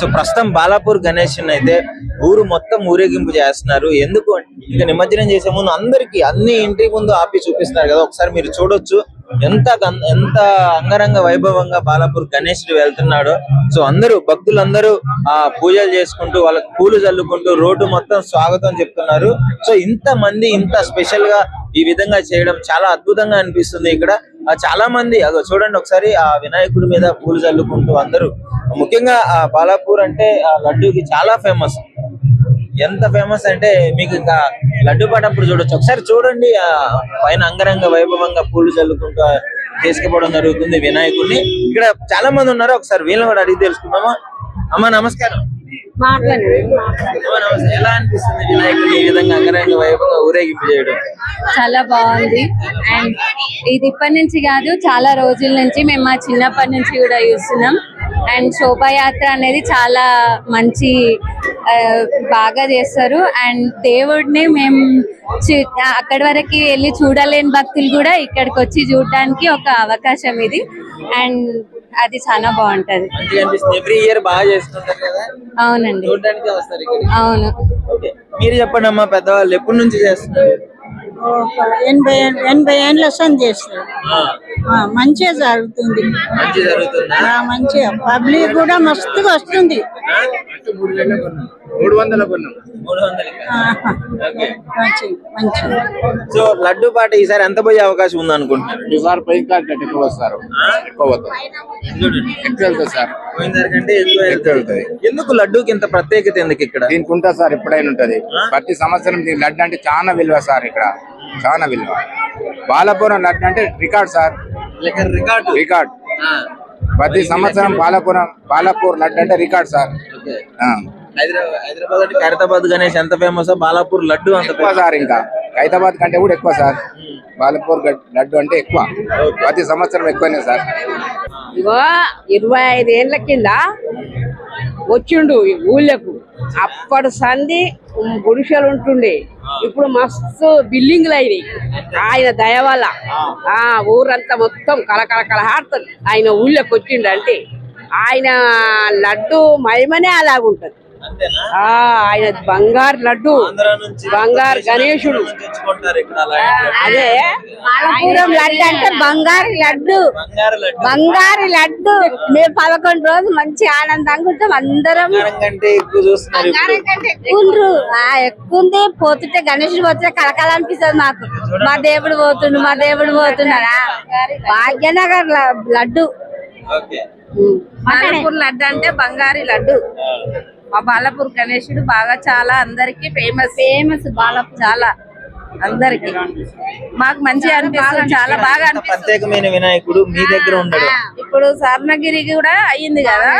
So ప్రస్తుతం బాలాపూర్ గణేష్ అయితే ఊరు మొత్తం ఊరేగింపు చేస్తున్నారు. ఎందుకు ఇక నిమజ్జనం చేసే ముందు అందరికి అన్ని ఇంటి ముందు ఆపి చూపిస్తున్నారు కదా ఒకసారి మీరు చూడొచ్చు. ఎంత ఎంత అంగరంగ వైభవంగా బాలాపూర్ గణేశుడు వెళ్తున్నాడో. సో అందరూ భక్తులందరూ ఆ పూజలు చేసుకుంటూ వాళ్ళకి పూలు చల్లుకుంటూ రోడ్డు మొత్తం స్వాగతం చెప్తున్నారు. సో ఇంత మంది ఇంత స్పెషల్గా ఈ విధంగా చేయడం చాలా అద్భుతంగా అనిపిస్తుంది ఇక్కడ. చాలా మంది అదో చూడండి ఒకసారి ఆ వినాయకుడి మీద పూలు చల్లుకుంటూ అందరూ ముఖ్యంగా ఆ బాలాపూర్ అంటే ఆ లడ్డూకి చాలా ఫేమస్. ఎంత ఫేమస్ అంటే మీకు ఇంకా లడ్డు పాటప్పుడు చూడొచ్చు. ఒకసారి చూడండి ఆ పైన అంగరంగ వైభవంగా పూలు చల్లుకుంటూ తీసుకుపోవడం జరుగుతుంది వినాయకుడిని. ఇక్కడ చాలా మంది ఉన్నారు? ఒకసారి వీళ్ళని కూడా అడిగి తెలుసుకుందామా? అమ్మ నమస్కారం. ఎలా అనిపిస్తుంది వినాయకుడిని ఈ విధంగా అంగరంగ వైభవంగా ఊరేగింపు చేయడం? చాలా బాగుంది. అండ్ ఇది ఇప్పటి నుంచి కాదు చాలా రోజుల నుంచి మేము మా చిన్నప్పటి నుంచి కూడా చూస్తున్నాం. అండ్ శోభాయాత్ర అనేది చాలా మంచి బాగా చేస్తారు. అండ్ దేవుడిని మేము అక్కడి వరకు వెళ్ళి చూడలేని భక్తులు కూడా ఇక్కడికి వచ్చి చూడడానికి ఒక అవకాశం ఇది. అండ్ అది చాలా బాగుంటది. ఎవ్రీ ఇయర్ బాగా చేసుకుంటారు కదా? అవునండి. చూడడానికి వస్తారు ఇక్కడ అవును. మీరు చెప్పండి అమ్మా పెద్దవాళ్ళు ఎప్పటి నుంచి చేస్తున్నారు? ఎనభై ఎనభై ఏళ్ళ సంది చేస్తారు మంచిగా జరుగుతుంది. మంచి జరుగుతుందా? మంచిగా. పబ్లిక్ కూడా మస్తుగా వస్తుంది. మూడు వందల మంచి సో లడ్డు పాట ఈసారి ఎంత పోయే అవకాశం ఉంది అనుకుంటున్నారు ఈసారి పై కాదు ఎక్కువ వస్తారు. ఎక్కువ వెళ్తుంది సార్. పోయినదానికంటే ఎక్కువ ఎక్కువ వెళ్తుంది. వెళ్తుంది ఎందుకు లడ్డూకి ఇంత ప్రత్యేకత ఎందుకు ఇక్కడ? దీనికి ఉంటుంది సార్ ఎప్పుడైనా ఉంటది. ప్రతి సంవత్సరం దీని లడ్డు అంటే చాలా విలువ సార్ ఇక్కడ. చాలా విలువ. బాలపురం లడ్డు అంటే రికార్డ్ సార్. రికార్డు. రికార్డ్. ఆ, ప్రతి సంవత్సరం బాలపురం బాలాపూర్ లడ్డు అంటే రికార్డ్ సార్. హైదరాబాద్ అంటే ఖైరతాబాద్ గణేష్ ఎంత ఫేమస్ బాలాపూర్ లడ్డు అంత ఎక్కువ సార్ ఇంకా. హైదరాబాద్ కంటే కూడా ఎక్కువ సార్. బాలపూర్ లడ్డు అంటే ఎక్కువ. ప్రతి సంవత్సరం ఎక్కువనే సార్. ఇరవై ఐదేళ్ళ కింద వచ్చిండు ఊళ్ళకు. అప్పటి సంధి గుడిసెలు ఉంటుండే. ఇప్పుడు మస్తు బిల్డింగ్లు అయినాయి. ఆయన దయ వల్ల. ఆ ఊరంతా మొత్తం కలకల కలహాడుతుంది ఆయన ఊళ్ళకి వచ్చిండు అంటే ఆయన లడ్డు మహిమనే అలాగుంటది. ఆయన బంగారు లడ్డు బంగారు గణేశుడు అదే బాలపురం లడ్డు అంటే బంగారు లడ్డు. బంగారు లడ్డు. బంగారు లడ్డు. మేము పదకొండు రోజులు మంచి ఆనందంగా ఉంటాం అందరం. ఆ, ఎక్కువ ఉంది పోతుంటే గణేశుడు పోతుంటే కలకల అనిపిస్తుంది మాకు. మా దేవుడు పోతుండు మా దేవుడు పోతున్నాడా భాగ్యనగర్ లడ్డు. లడ్డు అంటే బంగారి లడ్డు. మా బాలపూర్ గణేశుడు బాగా చాలా అందరికి ఫేమస్ ఫేమస్ బాలపూర్. చాలా అందరికి. మాకు మంచిగా అనిపిస్తుంది చాలా బాగా ప్రత్యేకమైన వినాయకుడు మీ దగ్గర ఉండడు. ఇప్పుడు స్వర్ణగిరి కూడా అయ్యింది కదా?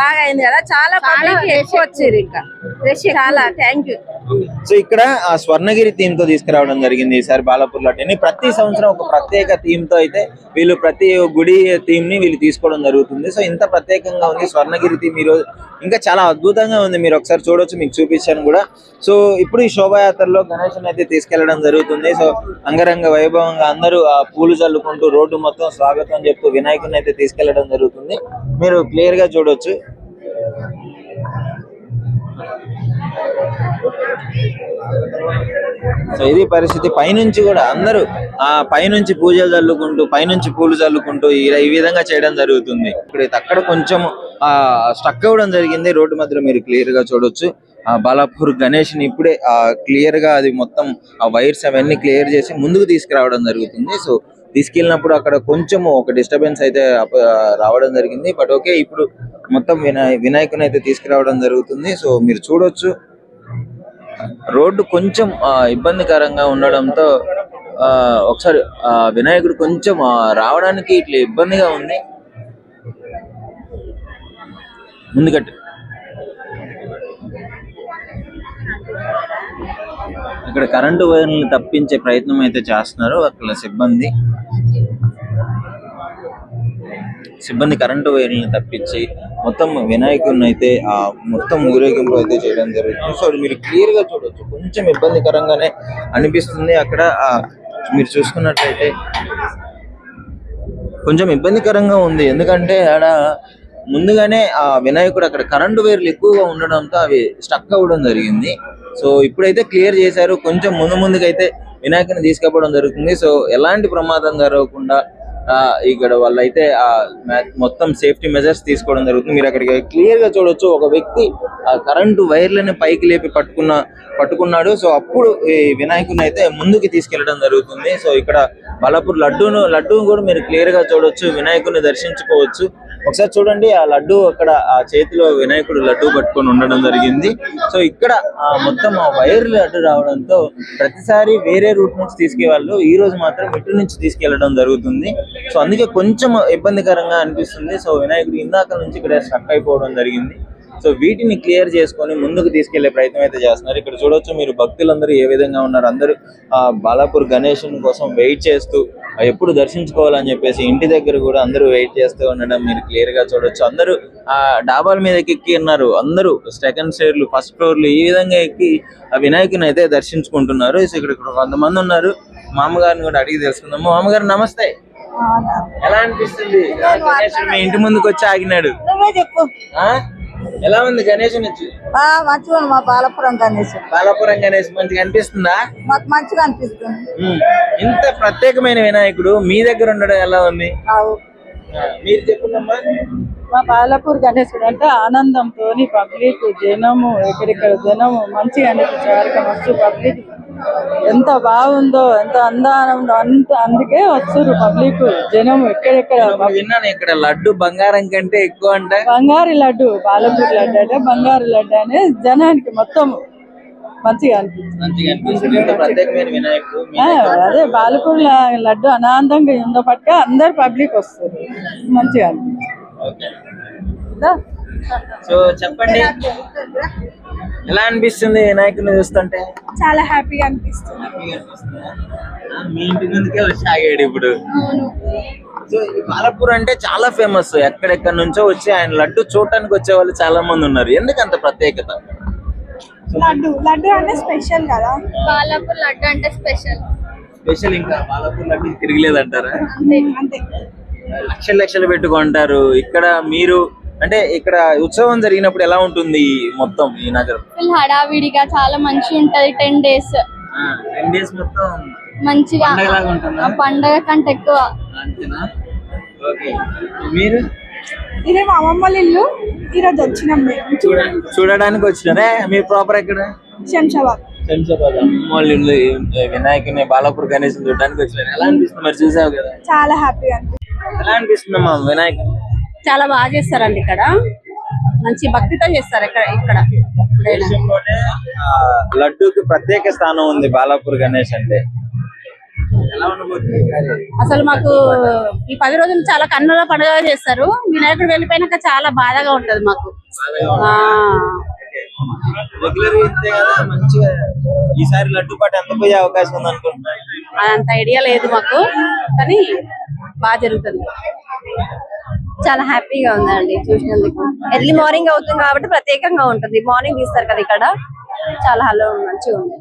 బాగా అయింది. కదా? చాలా పబ్లిక్ ఎక్కువ వచ్చారు ఇంకా. చాలా థ్యాంక్ యూ సో ఇక్కడ ఆ స్వర్ణగిరి థీమ్తో తీసుకురావడం జరిగింది ఈసారి బాలాపూర్ లడ్డూని ప్రతి సంవత్సరం ఒక ప్రత్యేక థీమ్తో అయితే వీళ్ళు ప్రతి గుడి థీమ్ని వీళ్ళు తీసుకోవడం జరుగుతుంది. సో ఇంత ప్రత్యేకంగా ఉంది స్వర్ణగిరి థీమ్ ఈ రోజు. ఇంకా చాలా అద్భుతంగా ఉంది. మీరు ఒకసారి చూడొచ్చు మీకు చూపించాను కూడా. సో ఇప్పుడు ఈ శోభాయాత్రలో గణేశన్ అయితే తీసుకెళ్ళడం జరుగుతుంది. సో అంగరంగ వైభవంగా అందరూ ఆ పూలు చల్లుకుంటూ రోడ్డు మొత్తం స్వాగతం చెప్తూ వినాయకుని అయితే తీసుకెళ్ళడం జరుగుతుంది. మీరు క్లియర్గా చూడొచ్చు. సో ఇది పరిస్థితి. పైనుంచి కూడా అందరూ ఆ పైనుంచి పూజలు చల్లుకుంటూ పైనుంచి పూలు చల్లుకుంటూ ఈ ఈ విధంగా చేయడం జరుగుతుంది. ఇప్పుడు అక్కడ కొంచెం ఆ స్టక్ అవ్వడం జరిగింది. రోడ్డు మధ్యలో మీరు క్లియర్గా చూడొచ్చు. ఆ బాలాపూర్ గణేష్ని ఇప్పుడే ఆ క్లియర్గా అది మొత్తం ఆ వైర్స్ అవన్నీ క్లియర్ చేసి ముందుకు తీసుకురావడం జరుగుతుంది. సో తీసుకెళ్ళినప్పుడు అక్కడ కొంచెం ఒక డిస్టర్బెన్స్ అయితే రావడం జరిగింది. బట్ ఓకే ఇప్పుడు మొత్తం వినాయ వినాయకుని అయితే తీసుకురావడం జరుగుతుంది. సో మీరు చూడొచ్చు. రోడ్డు కొంచెం ఇబ్బందికరంగా ఉండడంతో ఆ, ఒకసారి ఆ, వినాయకుడు కొంచెం రావడానికి ఇట్లా ఇబ్బందిగా ఉంది. ముందుకట్టు. ఇక్కడ కరెంటు వైర్లను తప్పించే ప్రయత్నం అయితే చేస్తున్నారు. అక్కడ సిబ్బంది. సిబ్బంది కరెంటు వైర్లను తప్పించి మొత్తం వినాయకుడిని అయితే ఆ మొత్తం ఊరేగింపు అయితే చేయడం జరుగుతుంది. సో మీరు క్లియర్గా చూడొచ్చు. కొంచెం ఇబ్బందికరంగానే అనిపిస్తుంది. అక్కడ మీరు చూసుకున్నట్లయితే కొంచెం ఇబ్బందికరంగా ఉంది. ఎందుకంటే ఆడ ముందుగానే ఆ వినాయకుడు అక్కడ కరెంటు వైర్లు ఎక్కువగా ఉండడంతో అవి స్టక్ అవ్వడం జరిగింది. సో ఇప్పుడైతే క్లియర్ చేశారు. కొంచెం ముందు ముందుకైతే వినాయకుని తీసుకుపోవడం జరుగుతుంది. సో ఎలాంటి ప్రమాదం జరగకుండా ఇక్కడ వాళ్ళైతే ఆ మొత్తం సేఫ్టీ మెజర్స్ తీసుకోవడం జరుగుతుంది. మీరు అక్కడికి క్లియర్గా చూడొచ్చు. ఒక వ్యక్తి ఆ కరెంటు వైర్లని పైకి లేపి పట్టుకున్న పట్టుకున్నాడు. సో అప్పుడు ఈ వినాయకుని అయితే ముందుకి తీసుకెళ్ళడం జరుగుతుంది. సో ఇక్కడ బలపూర్ లడ్డూను లడ్డూను కూడా మీరు క్లియర్గా చూడొచ్చు. వినాయకుని దర్శించుకోవచ్చు. ఒకసారి చూడండి ఆ లడ్డు అక్కడ ఆ చేతిలో వినాయకుడు లడ్డు పట్టుకొని ఉండడం జరిగింది. సో ఇక్కడ ఆ మొత్తం ఆ వైర్ లడ్డు రావడంతో ప్రతిసారి వేరే రూట్ నుంచి తీసుకెళ్ళు ఈ రోజు మాత్రం ఇటు నుంచి తీసుకెళ్ళడం జరుగుతుంది. సో అందుకే కొంచెం ఇబ్బందికరంగా అనిపిస్తుంది. సో వినాయకుడు ఇందాక నుంచి ఇక్కడ స్టక్ అయిపోవడం జరిగింది. సో వీటిని క్లియర్ చేసుకొని ముందుకు తీసుకెళ్ళే ప్రయత్నం అయితే చేస్తున్నారు. ఇక్కడ చూడొచ్చు మీరు భక్తులందరూ ఏ విధంగా ఉన్నారు. అందరూ ఆ బాలాపూర్ గణేష్ కోసం వెయిట్ చేస్తూ ఎప్పుడు దర్శించుకోవాలని చెప్పేసి ఇంటి దగ్గర కూడా అందరూ వెయిట్ చేస్తూ ఉండడం మీరు క్లియర్గా చూడొచ్చు. అందరూ ఆ డాబాల మీద ఎక్కి ఉన్నారు అందరూ సెకండ్ స్టేర్లు ఫస్ట్ ఫ్లోర్లు ఈ విధంగా ఎక్కి ఆ వినాయకుని అయితే దర్శించుకుంటున్నారు. సో ఇక్కడ ఇక్కడ కొంతమంది ఉన్నారు. మామగారిని కూడా అడిగి తెలుసుకుందాము మామగారు నమస్తే. ఎలా అనిపిస్తుంది? మీ ఇంటి ముందుకు వచ్చి ఆగినాడు ఎలా ఉంది గణేష్ నుంచి మంచిగా మా బాలపురం గణేష్. బాలాపురం గణేష్ మంచిగా అనిపిస్తుందా? మాకు మంచిగా అనిపిస్తుంది. ఇంత ప్రత్యేకమైన వినాయకుడు మీ దగ్గర ఉండడం ఎలా ఉంది? మీరు చెప్పుందమ్మా మా బాలపూర్ గణేశుడు అంటే ఆనందంతో పబ్లిక్ జనము ఎక్కడెక్కడ జనము మంచిగా అనిపించారు మస్తు పబ్లిక్ ఎంత బాగుందో ఎంత అందానం ఉందో అంత అందుకే వస్తారు పబ్లిక్ జనము ఎక్కడెక్కడ. నేను విన్నాను ఇక్కడ లడ్డు బంగారం కంటే ఎక్కువ అంట. బంగారు లడ్డు బాలపూర్ లడ్డు అంటే బంగారు లడ్డు అనే జనానికి మొత్తం మంచిగా అనిపిస్తుంది. అదే బాలపూర్ లడ్డు అనాందంగా ఉన్నప్పటికీ అందరు పబ్లిక్ వస్తారు. మంచిగా ఓకే. సో చెప్పండి. ఎలా అనిపిస్తుంది వినాయకుడిని చూస్తుంటే? చాలా హ్యాపీగా అనిపిస్తుంది. మీ ఇంటి ముందుకే వచ్చి ఆగాడు ఇప్పుడు. సో ఈ బాలపూర్ అంటే చాలా ఫేమస్. ఎక్కడెక్కడ నుంచో వచ్చి ఆయన లడ్డు చూడటానికి వచ్చే వాళ్ళు చాలా మంది ఉన్నారు. ఎందుకు అంత ప్రత్యేకత? లడ్డు. లడ్డు అంటే స్పెషల్ కదా? బాలాపూర్ లడ్డు అంటే స్పెషల్. స్పెషల్ ఇంకా బాలపూర్ లడ్డు తిరగలేదంటారా? అంతే. లక్షలు లక్షలు పెట్టుకుంటారు ఇక్కడ మీరు అంటే ఇక్కడ ఉత్సవం జరిగినప్పుడు ఎలా ఉంటుంది మొత్తం ఈ నగరం? ఫుల్ హడావిడిగా చాలా మంచిగా ఉంటది టెన్ డేస్. టెన్ డేస్ మొత్తం మంచిగా పండగలాగా ఉంటుందా? ఆ పండగ కంటే ఎక్కువ. అంతేనా? ఓకే. మీరు? ఇదే మా అమ్మమ్మ ఇల్లు. ఈరోజు వచ్చినాం మేము. చూడ చూడడానికి వచ్చినారే? మీరు ప్రాపర్ ఎక్కడ? శంషాబాద్. శంషాబాద్ ఇల్లు వినాయకుని బాలాపూర్ గణేష్ చూడడానికి వచ్చినారు? ఎలా అనిపిస్తుంది? మరి చూసావు కదా? చాలా హ్యాపీగా ఎలా అనిపిస్తుంది అమ్మా వినాయకుని చాలా బాగా చేస్తారండి ఇక్కడ. మంచి భక్తితో చేస్తారు ఇక్కడ ఇక్కడ. దేశంలోనే ఆ, లడ్డూకి ప్రత్యేక స్థానం ఉంది బాలాపూర్ గణేష్ అంటే. ఎలా ఉండబోతుంది? అసలు మాకు ఈ పది రోజులు చాలా కన్నుల పండుగ చేస్తారు. వినాయకుడు వెళ్ళిపోయినాక చాలా బాధగా ఉంటది మాకు. ఆ, రెగ్యులర్ ఇంతే కదా మంచిగా ఈసారి లడ్డు పాట ఎంత పోయే అవకాశం ఉంది అనుకుంటున్నాను అదంత ఐడియా లేదు మాకు. కానీ బాగా జరుగుతుంది. చాలా హ్యాపీగా ఉందండి చూసినందుకు. ఎర్లీ మార్నింగ్ అవుతుంది కాబట్టి ప్రత్యేకంగా ఉంటుంది. మార్నింగ్ తీస్తారు కదా ఇక్కడ. చాలా హలో మంచిగా ఉంది.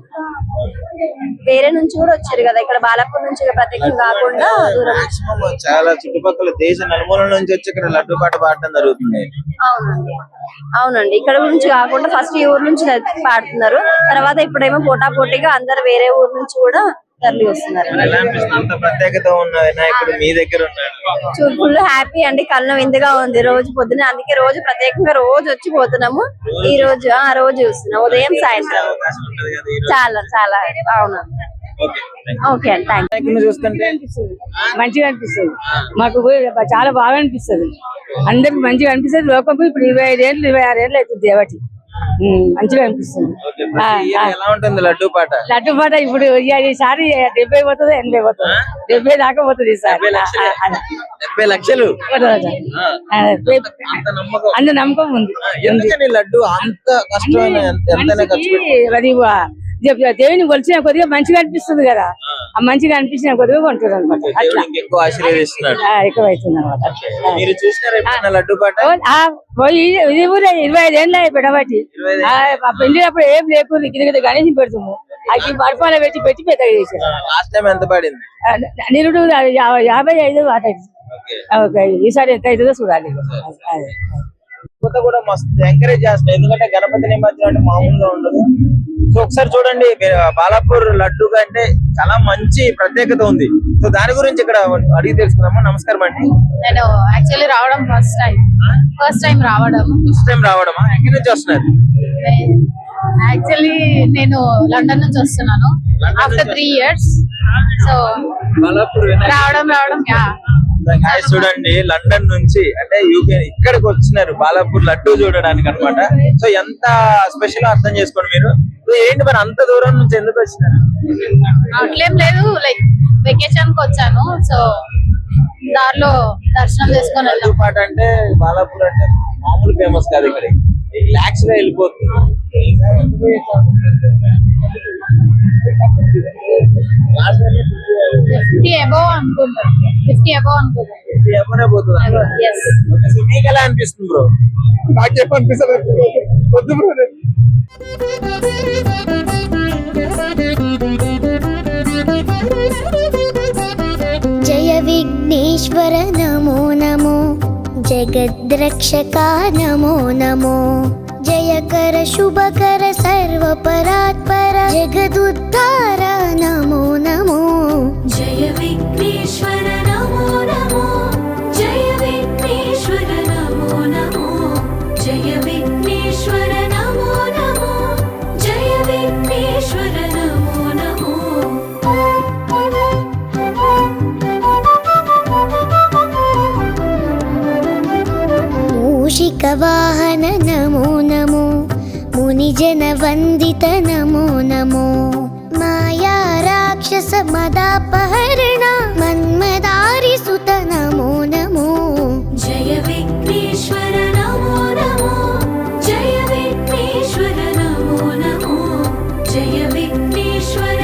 వేరే నుంచి కూడా వచ్చారు కదా. ఇక్కడ బాలాపూర్ నుంచి ఇక ప్రత్యేకంగా కాకుండా దూరం చాలా చుట్టుపక్కల దేశ నలుమూల నుంచి వచ్చి ఇక్కడ లడ్డు పాట పాడటం జరుగుతుంది. అవునండి. అవునండి. ఇక్కడ నుంచి కాకుండా ఫస్ట్ ఈ ఊరు నుంచి పాడుతున్నారు. తర్వాత ఇప్పుడేమో పోటా పోటీగా అందరు వేరే ఊరు నుంచి కూడా తరలి వస్తున్నారు. మరి ఎలా అనిపిస్తుంది? అంత ప్రత్యేకత ఉన్న వినాయకుడు మీ దగ్గర ఉన్నాడు. ఫుల్ హ్యాపీ అండి కళ్ళ విందుగా ఉంది రోజు పొద్దున అందుకే రోజు ప్రత్యేకంగా రోజు వచ్చి పోతున్నాము. ఈ రోజు ఆ రోజు చూస్తున్నాం ఉదయం సాయంత్రం. చాలా చాలా. అవును. ఓకే ఓకే అండి థ్యాంక్ మంచిగా అనిపిస్తుంది. మాకు చాలా బాగా అనిపిస్తుంది. అందరికి మంచిగా అనిపిస్తుంది. లోకం ఇప్పుడు ఇరవై ఐదు ఏళ్ళు ఇరవై ఆరు ఏళ్ళు అవుతుంది దేవటి మంచిగా అనిపిస్తుంది. ఎలా ఉంటుంది లడ్డు పాట? లడ్డు పాట ఇప్పుడు ఈసారి డెబ్బై పోతుంది ఎనభై పోతుంది. డెబ్బై దాకా పోతుంది ఈసారి డెబ్బై లక్షలు? అంత నమ్మకం. ఉంది. లడ్డు అంత కష్టమైన దేవుని కొలిచిన కొద్దిగా మంచిగా అనిపిస్తుంది కదా. ఆ. మంచిగా అనిపించిన కొద్దిగా కొంటారు అనమాట అట్లా. పోయి ఇది ఊరే ఇరవై ఐదు ఏళ్ళ ఐదు పెళ్ళినప్పుడు ఏం లేకుండా కింద గణేష్ పెడుతున్నాము అది బర్ఫాల పెట్టి పెట్టి ఎంత పడింది? నిరుడు యాభై ఐదు అట ఈసారి ఎంత అవుతుందో చూడాలి. యువత కూడా మస్తు ఎంకరేజ్ చేస్తున్నారు ఎందుకంటే గణపతి నిమజ్జనం అంటే మామూలుగా ఉండదు. సో ఒకసారి చూడండి బాలాపూర్ లడ్డు కంటే చాలా మంచి ప్రత్యేకత ఉంది. సో దాని గురించి ఇక్కడ అడిగి తెలుసుకుందాము? నమస్కారం అండి. నేను యాక్చువల్లీ రావడం ఫస్ట్ టైం ఫస్ట్ టైం రావడం. ఫస్ట్ టైం రావడమా? ఎక్కడి నుంచి వస్తున్నారు? యాక్చువల్లీ నేను లండన్ నుంచి వస్తున్నాను. After three years so Balapur రావడం రావడం యా guys చూడండి. లండన్ నుంచి అంటే యూకే ఇక్కడికి వచ్చినారు. బాలాపూర్ లడ్డు చూడడానికి అన్నమాట. సో ఎంత స్పెషల్ అర్థం చేసుకోండి మీరు. ఏంటి మరి అంత దూరం నుంచి ఎందుకు వచ్చినారు? అట్లేం లేదు. లైక్ వెకేషన్కి వచ్చాను. సో దారిలో దర్శనం చేసుకొని లడ్డు వెళ్ళాం. పాట అంటే బాలాపూర్ అంటే మామూలు ఫేమస్ కాదు ఇక్కడ. లాక్స్గా వెళ్ళిపోతుంది ఫిఫ్టీ అబౌవ్ అనుకుంటాను ఫిఫ్టీ అబౌవ్ అనుకుంటాను so మీకు ఎలా అనిపిస్తుంది బ్రో నాకు అనిపిస్తుంది వద్దు బ్రో జయ విఘ్నేశ్వర నమో నమో జగద్రక్షకా నమో నమో జయకర శుభకర సర్వపరాత్పర జగదుద్ధార మూషిక వాహన నమో. నమో మునిజన వందిత నమో నమో. మాయా రాక్షస మదాపహరణ మన్మదారి సుత నమో నమో. జయ విఘ్నేశ్వర నమో నమో. జయ విఘ్నేశ్వర నమో నమో. జయ Vighneshwara